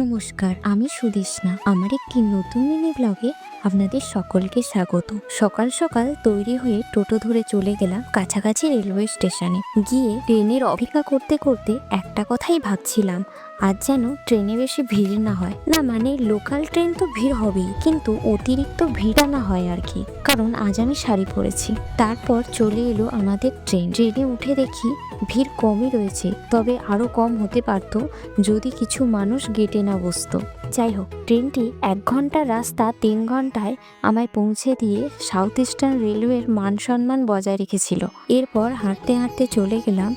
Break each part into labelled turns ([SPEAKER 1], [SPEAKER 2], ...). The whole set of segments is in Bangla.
[SPEAKER 1] নমস্কার, আমি সুদেশনা আমার একটি নতুন মিনি ব্লগে আপনাদের সকলকে স্বাগত। সকাল সকাল তৈরি হয়ে টোটো ধরে চলে গেলাম কাছাকাছি রেলওয়ে স্টেশনে। গিয়ে ট্রেনের অপেক্ষা করতে করতে একটা কথাই ভাবছিলাম আজ যেন ট্রেনে বেশি ভিড় না হয়। না মানে লোকাল ট্রেন তো ভিড় হবেই, কিন্তু অতিরিক্ত ভিড়টা না হয় আর কি। কারণ আজ আমি শাড়ি পরেছি। তারপর চলে এলো আমাদের ট্রেন। ট্রেনে উঠে দেখি ভিড় কমই রয়েছে, তবে আরও কম হতে পারতো যদি কিছু মানুষ গেটে না বসতো। যাই হোক, ট্রেনটি এক ঘণ্টার রাস্তা তিন ঘন্টায় আমায় পৌঁছে দিয়ে সাউথ ইস্টার্ন রেলওয়ের মান সম্মান বজায় রেখেছিল। এরপর হাঁটতে হাঁটতে চলে গেলাম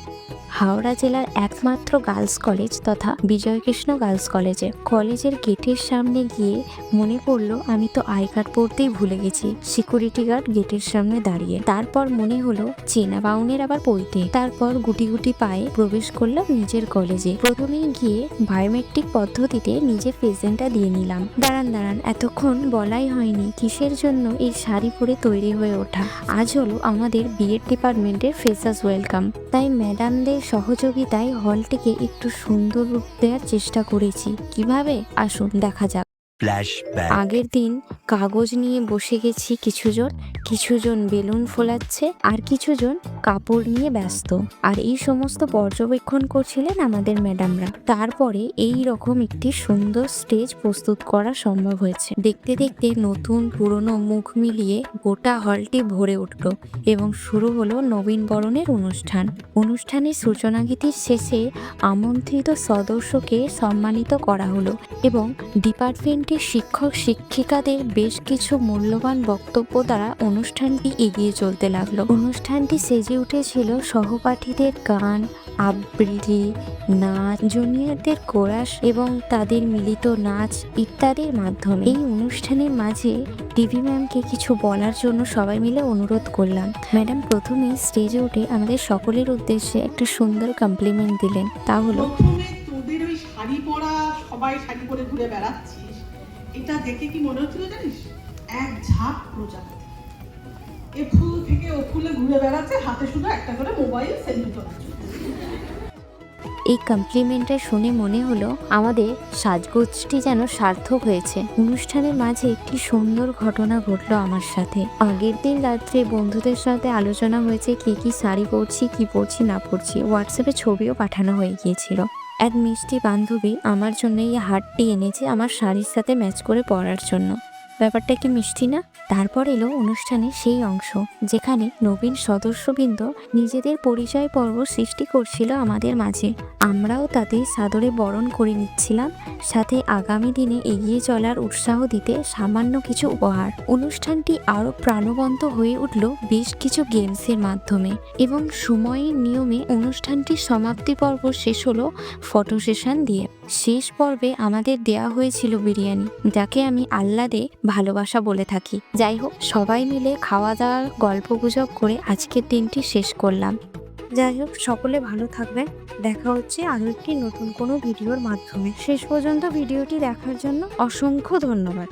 [SPEAKER 1] হাওড়া জেলার একমাত্র গার্লস কলেজ তথা বিজয়কৃষ্ণ গার্লস কলেজে। কলেজের গেটের সামনে গিয়ে মনে পড়ল, আমি তো আই কার্ড পড়তেই ভুলে গেছি। সিকিউরিটি গার্ড গেটের সামনে দাঁড়িয়ে। তারপর মনে হলো চেনা বাউনের আবার পইতে তারপর গুটি গুটি পায়ে প্রবেশ করলাম নিজের কলেজে। প্রথমে গিয়ে বায়োমেট্রিক পদ্ধতিতে নিজের প্রেজেন্টটা দিয়ে নিলাম। দাঁড়ান দাঁড়ান, এতক্ষণ বলাই হয়নি কিসের জন্য এই শাড়ি পরে তৈরি হয়ে ওঠা। আজ হলো আমাদের বিএড ডিপার্টমেন্টের ফ্রেশার্স ওয়েলকাম। তাই ম্যাডামদের সহযোগিতায় হলটিকে একটু সুন্দর রূপ দেওয়ার চেষ্টা করেছি। কীভাবে? আসুন দেখা যাক।
[SPEAKER 2] Flashback.
[SPEAKER 1] আগের দিন কাগজ নিয়ে বসে গেছি কিছুজন কিছুজন বেলুন ফোলাচ্ছে আর কিছুজন কাপড় নিয়ে ব্যস্ত। আর এই সমস্ত পর্যবেক্ষণ করছিলেন আমাদের ম্যাডামরা। তারপরে এই রকম একটি সুন্দর স্টেজ প্রস্তুত করা সম্ভব হয়েছে। দেখতে দেখতে নতুন, পুরনো মুখ মিলিয়ে গোটা হলটি ভরে উঠল এবং শুরু হলো নবীন বরণের অনুষ্ঠান। অনুষ্ঠানের সূচনা গীতির শেষে আমন্ত্রিত সদস্যকে সম্মানিত করা হলো এবং ডিপার্টমেন্টের শিক্ষক শিক্ষিকাদের বেশ কিছু মূল্যবান বক্তব্য দ্বারা অনুষ্ঠানটি এগিয়ে চলতে লাগল। অনুষ্ঠানটি সেজে উঠেছিল সহপাঠীদের গান, আবৃত্তি, নাচ, জুনিয়রদের কোরাস এবং তাদের মিলিত নাচ ইত্যাদির মাধ্যমে। এই অনুষ্ঠানের মাঝে টিভি ম্যামকে কিছু বলার জন্য সবাই মিলে অনুরোধ করলাম। ম্যাডাম প্রথমে স্টেজে উঠে আমাদের সকলের উদ্দেশ্যে একটা সুন্দর কমপ্লিমেন্ট দিলেন। তা হলো
[SPEAKER 3] শাড়ি পরা সবাই শাড়ি পরে ঘুরে বেড়াচ্ছিস এটা দেখে কি মনে হচ্ছিল জানিস? এক ঝাঁক প্রজাপতি। এ ফুল থেকে ও ফুলে ঘুরে বেড়াচ্ছে, হাতে শুধু একটা করে মোবাইল, সেলফি তোলার
[SPEAKER 1] এই কমপ্লিমেন্টটা শুনে মনে হলো আমাদের সাজগোজটি যেন সার্থক হয়েছে। অনুষ্ঠানের মাঝে একটি সুন্দর ঘটনা ঘটলো আমার সাথে। আগের দিন রাত্রে বন্ধুদের সাথে আলোচনা হয়েছে, কি কি শাড়ি পরছি, কি পরছি, না পরছি। হোয়াটসঅ্যাপে ছবিও পাঠানো হয়ে গিয়েছিল। এক মিষ্টি বান্ধবী আমার জন্য এই হারটি এনেছে আমার শাড়ির সাথে ম্যাচ করে পরার জন্য। ব্যাপারটা কি মিষ্টি না? তারপর এলো অনুষ্ঠানের সেই অংশ, যেখানে নবীন সদস্যবৃন্দ নিজেদের পরিচয় পর্ব সৃষ্টি করছিল আমাদের মাঝে। আমরাও তাদের সাদরে বরণ করে নিচ্ছিলাম, সাথে আগামী দিনে এগিয়ে চলার উৎসাহ দিতে সামান্য কিছু উপহার। অনুষ্ঠানটি আরও প্রাণবন্ত হয়ে উঠল বেশ কিছু গেমসের মাধ্যমে এবং সময়ের নিয়মে অনুষ্ঠানটির সমাপ্তি পর্ব শেষ হলো ফটো সেশন দিয়ে। শেষ পর্বে আমাদের দেয়া হয়েছিল বিরিয়ানি। যাকে আমি আহ্লাদে ভালোবাসা বলে থাকি। যাই হোক, সবাই মিলে খাওয়া দাওয়ার গল্প গুজব করে আজকের দিনটি শেষ করলাম। যাই হোক, সকলে ভালো থাকবেন। দেখা হচ্ছে আরও একটি নতুন কোনো ভিডিওর মাধ্যমে। শেষ পর্যন্ত ভিডিওটি দেখার জন্য অসংখ্য ধন্যবাদ।